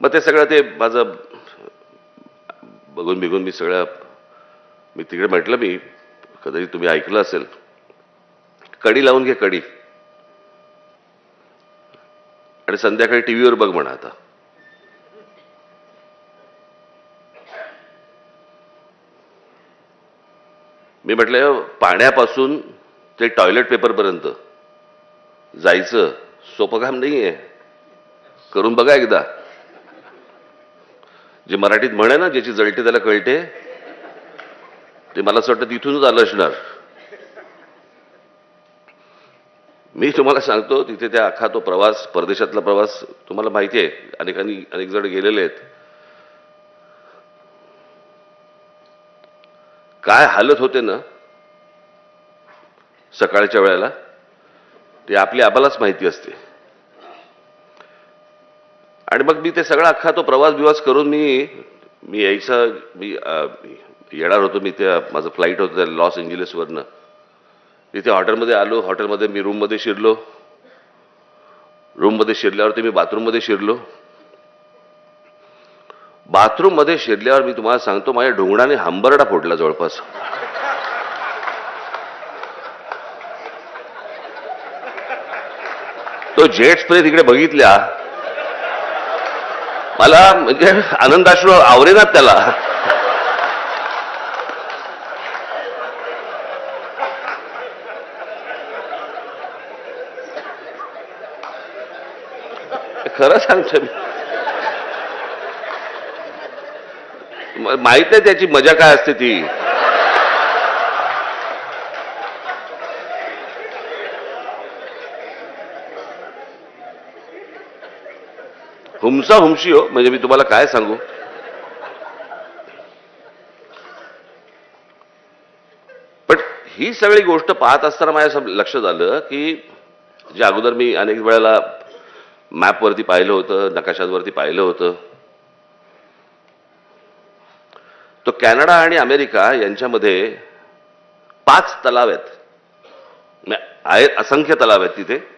मग ते सगळं ते माझं बघून बिघून मी सगळं मी तिकडे म्हटलं मी कदाचित तुम्ही ऐकलं असेल. कडी लावून घे कडी. आणि संध्याकाळी टी व्हीवर बघ म्हणा आता. मी म्हटलं पाण्यापासून ते टॉयलेट पेपरपर्यंत जायचं सोपं काम नाही आहे करून बघा एकदा. जे मराठीत म्हणे ना ज्याची जळते त्याला कळते. ते मला असं वाटतं तिथूनच आलं असणार. मी तुम्हाला सांगतो तिथे त्या अख्खा तो प्रवास परदेशातला प्रवास तुम्हाला माहिती आहे. अनेकांनी अनेक जण गेलेले आहेत. काय हालत होते ना सकाळच्या वेळेला ते आपली आबालाच माहिती असते. आणि मग मी ते सगळा अख्खा तो प्रवास बिवास करून मी मी यायचं मी येणार होतो मी त्या माझं फ्लाईट होतं त्या लॉस एंजलिसवरनं तिथे हॉटेलमध्ये आलो हॉटेलमध्ये मी रूममध्ये शिरलो. रूममध्ये शिरल्यावरती मी बाथरूममध्ये शिरलो. बाथरूममध्ये शिरल्यावर मी तुम्हाला सांगतो माझ्या ढोंगणाने हंबरडा फोडला जवळपास. तो जेट स्प्रे तिकडे बघितल्या मला म्हणजे आनंदाश्रू आवरेनात त्याला. खरं सांगतो मी माहीत आहे त्याची मजा काय असते ती. हुमसा हुमशी हो म्हणजे मी तुम्हाला काय सांगू? पण ही सगळी गोष्ट पाहत असताना माझ्या असं लक्ष झालं की जे अगोदर मी अनेक वेळेला मॅपवरती पाहिलं होतं नकाशांवरती पाहिलं होतं. तो कॅनडा आणि अमेरिका यांच्यामध्ये पाच तलाव आहेत. आहेत असंख्य तलाव आहेत तिथे.